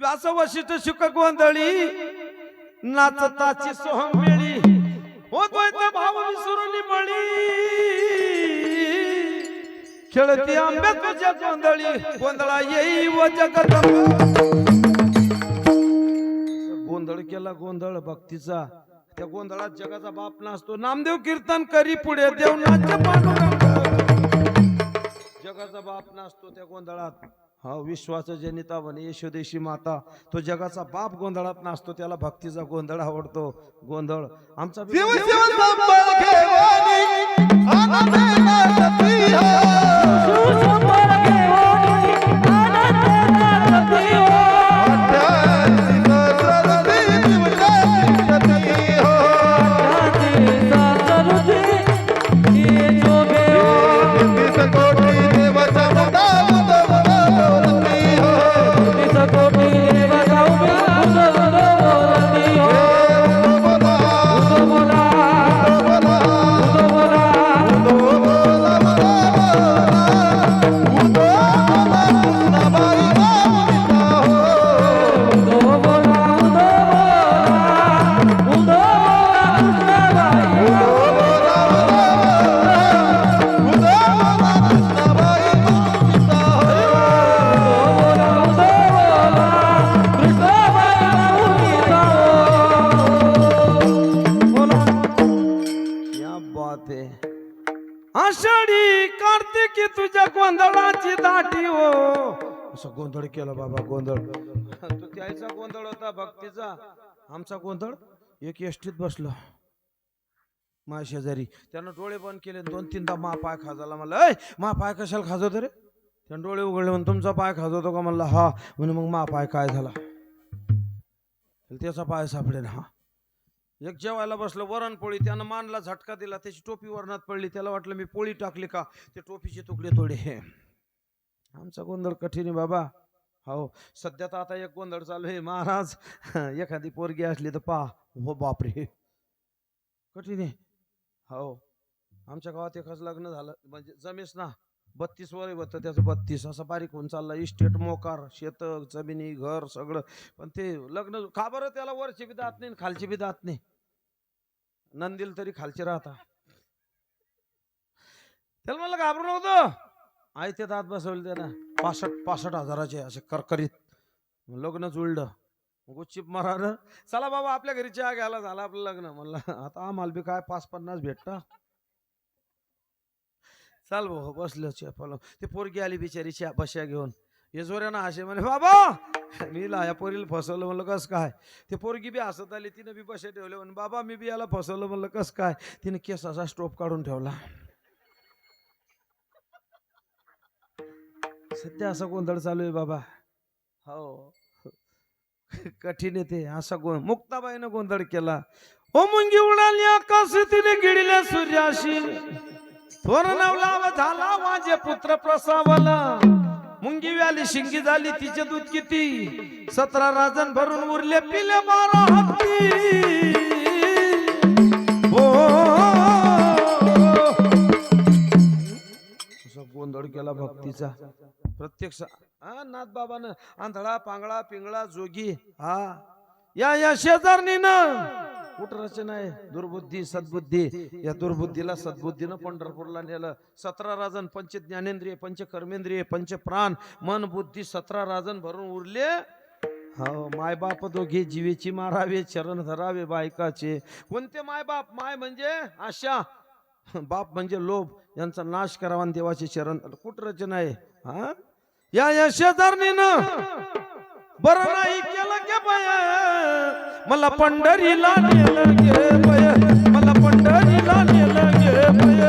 व्यास वशिष्ठ शुक गोंधळी नाचताची सोहम मिळी होतोय तर भाव विसरून बळी खेळती आंब्या तुझ्या गोंधळी गोंधळा येई व जगत. गोंधळ केला गोंधळ भक्तीचा. त्या गोंधळात जगाचा बाप नाचतो. नामदेव कीर्तन करी पुढे देव नाच जगाचा बाप नाचतो त्या गोंधळात. हा विश्वाचा जनिता म्हणे यशोदेशी माता तो जगाचा बाप गोंधळात नाचतो त्याला भक्तीचा गोंधळ आवडतो गोंधळ आमचा बी- क्या आषाढी कार्तिकी तुझ्या गोंधळाची दाटी हो. असं गोंधळ केला बाबा गोंधळ. तो त्याचा गोंधळ होता भक्तीचा. आमचा गोंधळ एक एसटीत बसलो. मा शेजारी. त्यानं डोळे बंद केले दोन तीनदा मा पाय खाजाला मला ऐ मा पाय कशाला खाजवतो रे? त्यानं डोळे उघडले म्हणून तुमचा पाय खाजवतो का? म्हणला हा. म्हणून मग मा पाय काय झाला? त्याचा पाय सापडे ना हा. एक जेवायला बसलं वरण पोळी त्यानं मानला झटका दिला त्याची टोपी वरणात पडली त्याला वाटलं मी पोळी टाकली का? ते टोपीचे तुकडे तोडे. आमचा गोंधळ कठीण आहे बाबा. हो सध्या तर आता एक गोंधळ चालू आहे. महाराज एखादी पोरगी असली तर पा हो बापरे. कठीण आहे. हो आमच्या गावात एकाच लग्न झालं म्हणजे जमेस ना. बत्तीस वय होतं त्याचं बत्तीस. असं बारीक होऊन चालला. इस्टेट मोकार शेत जमिनी घर सगळं. पण ते लग्न का बरं त्याला वरची बी दात नाही आणि खालची बी दात नाही? नंदील तरी खालचे राहता. त्याला मला घाबरू नव्हतं. आई ते दात बसवले त्यानं पासष्ट पासष्ट हजाराचे असे करकरीत. लग्न जुळलं. गुच्चीप मारानं. चला बाबा आपल्या घरी चहा घ्यायला झाला आपलं लग्न. म्हणलं आता आम्हाला बी काय पाच पन्नास भेटतं? चाल भाऊ बसलो चहा पालो ते पोरगी आली बिचारी बशा घेऊन. हे जोऱ्यानं असे म्हणे बाबा! मी ला या पोरीला फसवलं म्हणलं कस काय? ते पोरगी बी हसत आली तिने बी बशा ठेवले म्हणे बाबा मी बी याला फसवलं म्हणलं कस काय? तिने केस असा स्टोप काढून ठेवला. सध्या असा गोंधळ चालू आहे बाबा. हो. कठीण आहे ते असा गो मुक्ताबाईनं गोंधळ केला. ओ मुंगी उडाली आकाश तिने गिळल्या सूर्याशी. थोर नवलाव झाला माझे पुत्र प्रसावला. मुंगी व्याली शिंगी झाली तिचे दूध किती? सतरा राजन भरून उरले पिले बारा हत्ती. हो, हो, हो, हो गोंधळ केला भक्तीचा. प्रत्यक्ष हा नाथ बाबानं आंधळा पांगळा पिंगळा जोगी हा. या या शेजारणीनं. कुठ रचना आहे दुर्बुद्धी सद्बुद्धी. या दुर्बुद्धीला सद्बुद्धीनं पंढरपूरला नेलं. सतरा राजन पंच ज्ञानेंद्रिय पंच कर्मेंद्रिय पंच प्राण. मन बुद्धी सतरा राजन भरून उरले. हो मायबाप दोघे जीवेची मारावे चरण धरावे बायकाचे. कोणते मायबाप? माय म्हणजे आशा. बाप म्हणजे लोभ. यांचा नाश करावा देवाचे चरण. कुठ रचना आहे हा? या या शेजारणीनं. बरं नाही केलं के बाय. मला पंढरीला नेलं गे बाय. मला पंढरीला नेलं गे बय.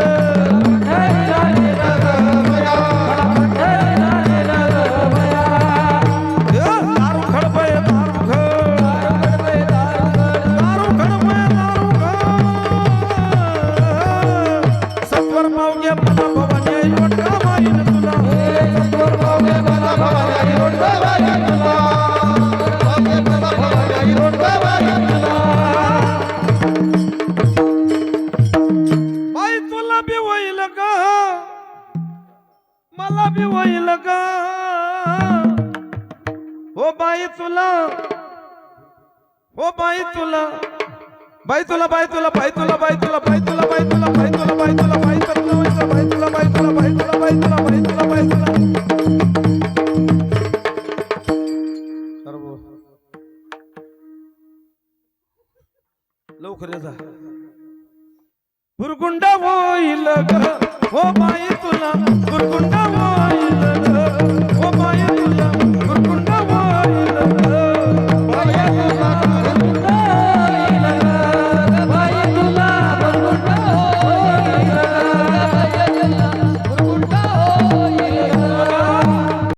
सत्वर पावगे मला भवन बाई तुला हो बाई तुला बाई तुला बाई तुला बाई तुला बाई तुला बाई तुला बाई तुला बाई तुला बाई तुला बाई तुला बाई तुला बाई तुला बाई तुला बाई तुला बाई तुला बाई तुला लवकर जा होईल ग हो बाई तुला बुरगुंडा Thank you.